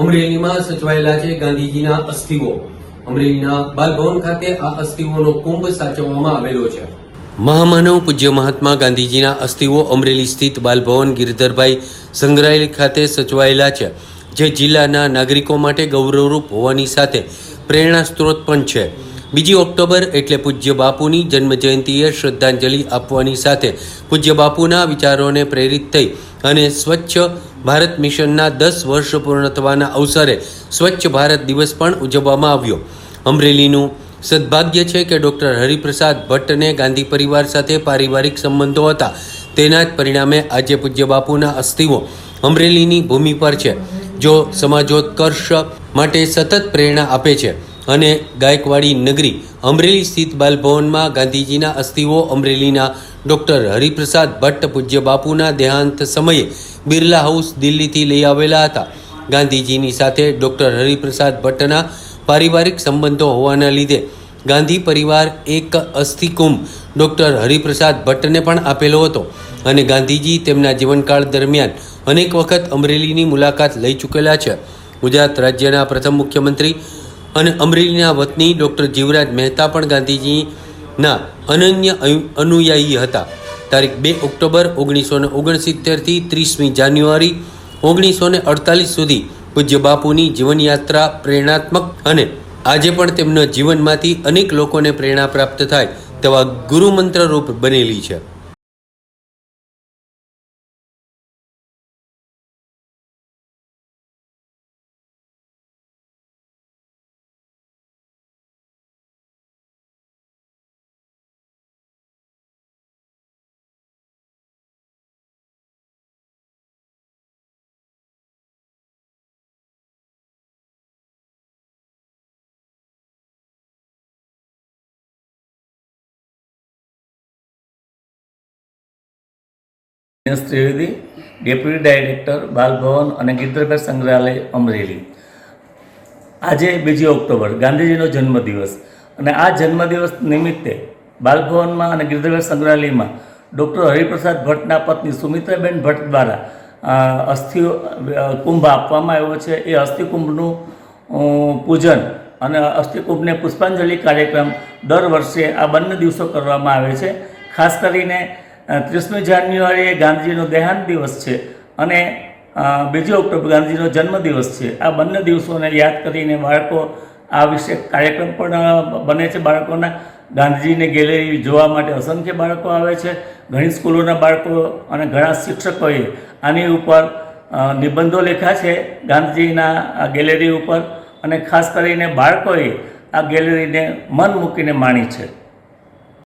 અમરેલીમાં સચવાયેલા છે ગાંધીજીના અસ્થિઓ. અમરેલીના બાલભવન ખાતે આ અસ્થિઓનો કુંભ સાચવવામાં આવેલો છે. મહામાનવ પૂજ્ય મહાત્મા ગાંધીજીના અસ્થિઓ અમરેલી સ્થિત બાલભવન ગિરધરભાઈ સંગ્રહાલય ખાતે સચવાયેલા છે, જે જિલ્લાના નાગરિકો માટે ગૌરવરૂપ હોવાની સાથે પ્રેરણા સ્ત્રોત પણ છે. બીજી ઓક્ટોબર એટલે પૂજ્ય બાપુની જન્મજયંતિએ શ્રદ્ધાંજલિ આપવાની સાથે પૂજ્ય બાપુના વિચારોને પ્રેરિત થઈ અને સ્વચ્છ ભારત મિશનના દસ વર્ષ પૂર્ણ થવાના અવસરે સ્વચ્છ ભારત દિવસ પણ ઉજવવામાં આવ્યો. અમરેલીનું સદભાગ્ય છે કે ડૉક્ટર હરિપ્રસાદ ભટ્ટને ગાંધી પરિવાર સાથે પારિવારિક સંબંધો હતા. તેના જ પરિણામે આજે પૂજ્ય બાપુના અસ્થિઓ અમરેલીની ભૂમિ પર છે, જો સમાજોત્કર્ષ માટે સતત પ્રેરણા આપે છે. અને ગાયકવાડી નગરી અમરેલી સ્થિત બાલભવનમાં ગાંધીજીના અસ્થિઓ, અમરેલીના ડૉક્ટર હરિપ્રસાદ ભટ્ટ, પૂજ્ય બાપુના દેહાંત સમયે બિરલા હાઉસ દિલ્હીથી લઈ આવેલા હતા. ગાંધીજીની સાથે ડૉક્ટર હરિપ્રસાદ ભટ્ટના પારિવારિક સંબંધો હોવાના લીધે ગાંધી પરિવાર એક અસ્થિકુંભ ડૉક્ટર હરિપ્રસાદ ભટ્ટને પણ આપેલો હતો અને ગાંધીજી તેમના જીવનકાળ દરમિયાન અનેક વખત અમરેલીની મુલાકાત લઈ ચૂકેલા છે. ગુજરાત રાજ્યના પ્રથમ મુખ્યમંત્રી અને અમરેલીના વતની ડૉક્ટર જીવરાજ મહેતા પણ ગાંધીજીના અનન્ય અનુ- અનુયાયી હતા. તારીખ બે ઓક્ટોબર ઓગણીસો ને ઓગણસિત્તેરથી ત્રીસમી જાન્યુઆરી ઓગણીસો ને અડતાલીસ સુધી પૂજ્ય બાપુની જીવનયાત્રા પ્રેરણાત્મક અને આજે પણ તેમના જીવનમાંથી અનેક લોકોને પ્રેરણા પ્રાપ્ત થાય તેવા ગુરુમંત્ર રૂપ બનેલી છે. દિનેશ ત્રિવેદી, ડેપ્યુટી ડાયરેક્ટર, બાલભવન અને ગીતરભાઈ સંગ્રહાલય અમરેલી. આજે બીજી ઓક્ટોબર, ગાંધીજીનો જન્મદિવસ. અને આ જન્મદિવસ નિમિત્તે બાલભવનમાં અને ગિરધરભાઈ સંગ્રહાલયમાં ડૉક્ટર હરિપ્રસાદ ભટ્ટના પત્ની સુમિત્રાબેન ભટ્ટ દ્વારા અસ્થિ કુંભ આપવામાં આવ્યો છે. એ અસ્થિકુંભનું પૂજન અને અસ્થિકુંભને પુષ્પાંજલિ કાર્યક્રમ દર વર્ષે આ બંને દિવસો કરવામાં આવે છે. ખાસ કરીને ત્રીસમી જાન્યુઆરીએ ગાંધીજીનો દેહાંત દિવસ છે અને બીજી ઓક્ટોબર ગાંધીજીનો જન્મદિવસ છે. આ બંને દિવસોને યાદ કરીને બાળકો આ વિશે કાર્યક્રમ પણ બને છે બાળકોના. ગાંધીજીની ગેલેરી જોવા માટે અસંખ્ય બાળકો આવે છે. ઘણી સ્કૂલોના બાળકો અને ઘણા શિક્ષકોએ આની ઉપર નિબંધો લખ્યા છે ગાંધીજીના ગેલેરી ઉપર અને ખાસ કરીને બાળકોએ આ ગેલેરીને મન મૂકીને માણી છે.